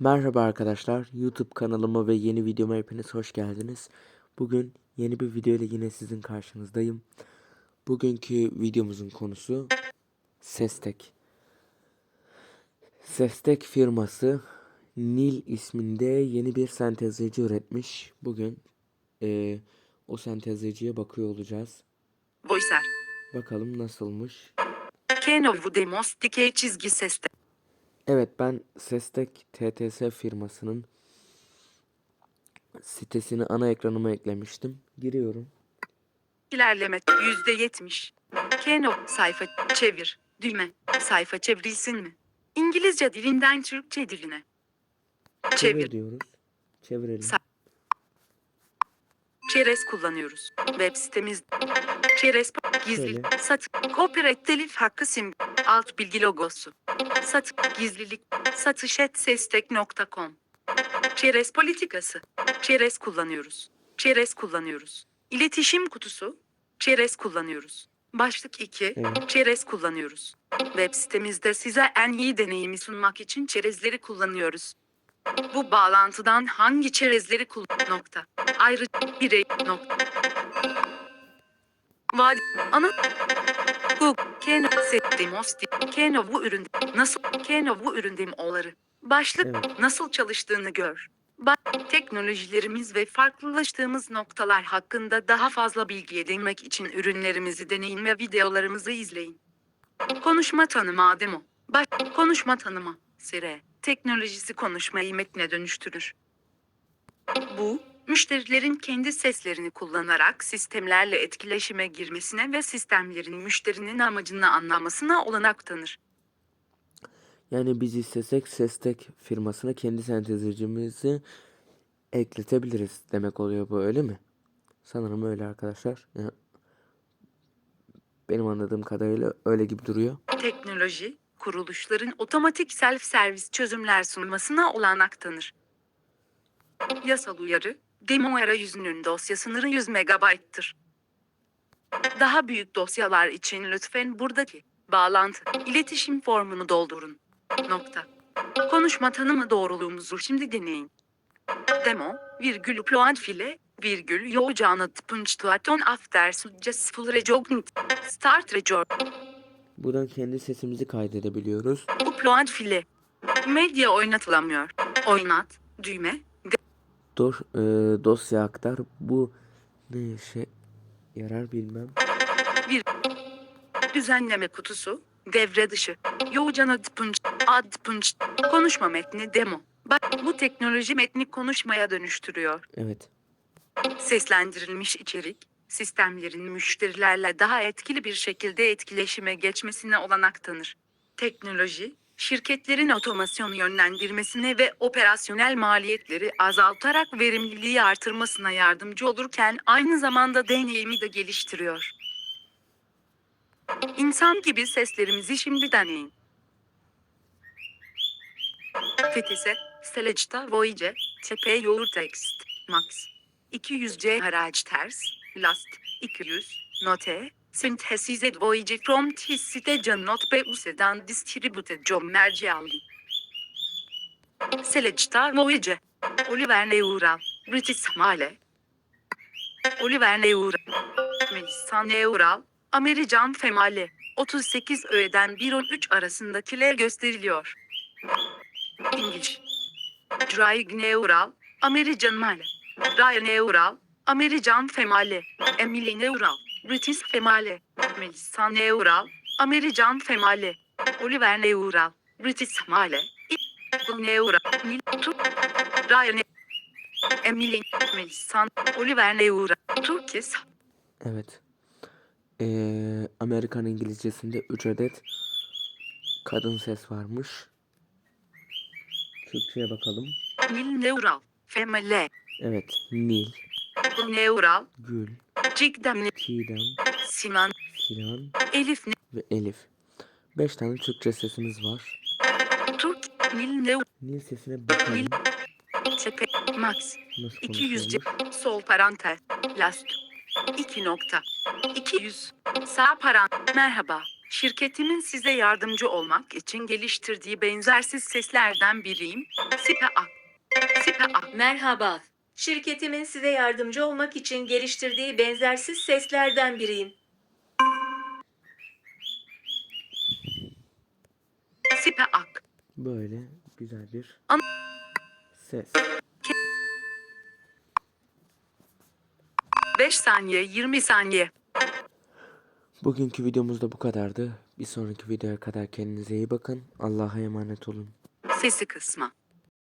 Merhaba arkadaşlar, YouTube kanalıma ve yeni videoma hepiniz hoş geldiniz. Bugün yeni bir video ile yine sizin karşınızdayım. Bugünkü videomuzun konusu Sestek. Sestek firması Nil isminde yeni bir sentezleyici üretmiş. Bugün eee, o sentezleyiciye bakıyor olacağız. Voicer. Bakalım nasılmış. Kenovu Demos dikey çizgi seste. Evet ben Sestek TTS firmasının sitesini ana ekranıma eklemiştim. Giriyorum. İlerleme %70. Keno sayfa çevir. Düğme. Sayfa çevrilsin mi? İngilizce dilinden Türkçe diline. Çevir Çevir. diyoruz. Çevirelim. Sa- Çerez kullanıyoruz. Web sitemiz Çerez gizli Şöyle. satı copyright telif hakkı sim alt bilgi logosu satı gizlilik satış et sestek.com Çerez politikası Çerez kullanıyoruz. Çerez kullanıyoruz. İletişim kutusu Çerez kullanıyoruz. Başlık 2 Evet. Çerez kullanıyoruz. Web sitemizde size en iyi deneyimi sunmak için çerezleri kullanıyoruz. Bu bağlantıdan hangi çerezleri kullan nokta. Ayrı birey nokta. Vadi ana Google Keno Setimosti Keno bu ürün nasıl Keno bu ürün demoları. Başlık Evet. nasıl çalıştığını gör. Bak teknolojilerimiz ve farklılaştığımız noktalar hakkında daha fazla bilgi edinmek için ürünlerimizi deneyin ve videolarımızı izleyin. Konuşma tanıma demo. Bak konuşma tanıma. Sire. Teknolojisi konuşmayı metne dönüştürür. Bu, müşterilerin kendi seslerini kullanarak sistemlerle etkileşime girmesine ve sistemlerin müşterinin amacını anlamasına olanak tanır. Yani biz istesek Sestek firmasına kendi sentezleyicimizi ekletebiliriz demek oluyor bu öyle mi? Sanırım öyle arkadaşlar. Benim anladığım kadarıyla öyle gibi duruyor. Teknoloji, kuruluşların otomatik self-servis çözümler sunmasına olanak tanır. Yasal uyarı, demo arayüzünün dosya sınırı 100 MB'tır. Daha büyük dosyalar için lütfen buradaki bağlantı, iletişim formunu doldurun. Nokta. Konuşma tanımı doğruluğumuzu şimdi deneyin. Demo, virgül upload file, virgül yolcağını punctuation after successful recognition. Start record. Buradan kendi sesimizi kaydedebiliyoruz. Upload file. Medya oynatılamıyor. Oynat. Düğme. Dur, e, dosya aktar. Bu ne işe yarar bilmem. Düzenleme kutusu. Devre dışı. Yoğucan ad punch. Ad punch. Konuşma metni demo. Bak bu teknoloji metni konuşmaya dönüştürüyor. Evet. Seslendirilmiş içerik, sistemlerin müşterilerle daha etkili bir şekilde etkileşime geçmesine olanak tanır. Teknoloji, şirketlerin otomasyonu yönlendirmesine ve operasyonel maliyetleri azaltarak verimliliği artırmasına yardımcı olurken aynı zamanda deneyimi de geliştiriyor. İnsan gibi seslerimizi şimdi deneyin. Fetise, Selecta Voice, TP Your Text, Max. 200C haraç ters, last, 200, note, synthesized voice from this site cannot be usedan distributed job merci aldi. Selecta Voice, Oliver Neural, British Male, Oliver Neural, Melissa Neural, American Female, 38 öğeden 1-13 arasındakiler gösteriliyor. İngiliz. Dry Neural, American Male. Ryan Neural, American Female, Emily Neural, British Female, Melissa Neural, American Female, Oliver Neural, British Male, Eagle Neural, Neil Tu, Ryan Emily, Melissa, Oliver Neural, Turkish, Evet. Ee, Amerikan İngilizcesinde 3 adet kadın ses varmış. Türkçe'ye bakalım. Neil Neural, Female, Evet. Nil, Neural, Gül, Cigdem, Çiğdem, Sinan, Sinan Elif, ve Elif. 5 tane Türkçe sesimiz var. Türk, Neural, Nil sesine bakalım. Tepe, Max, Nasıl 200 C, konuşuyormuş. sol parantez, last, 2 nokta, 200, sağ parantez, merhaba, Şirketimin size yardımcı olmak için geliştirdiği benzersiz seslerden biriyim. Sipa. Sipa. Merhaba. Şirketimin size yardımcı olmak için geliştirdiği benzersiz seslerden biriyim. Sipa. Böyle güzel bir An- ses. 5 saniye 20 saniye. Bugünkü videomuz da bu kadardı. Bir sonraki videoya kadar kendinize iyi bakın. Allah'a emanet olun. Sesi kısma.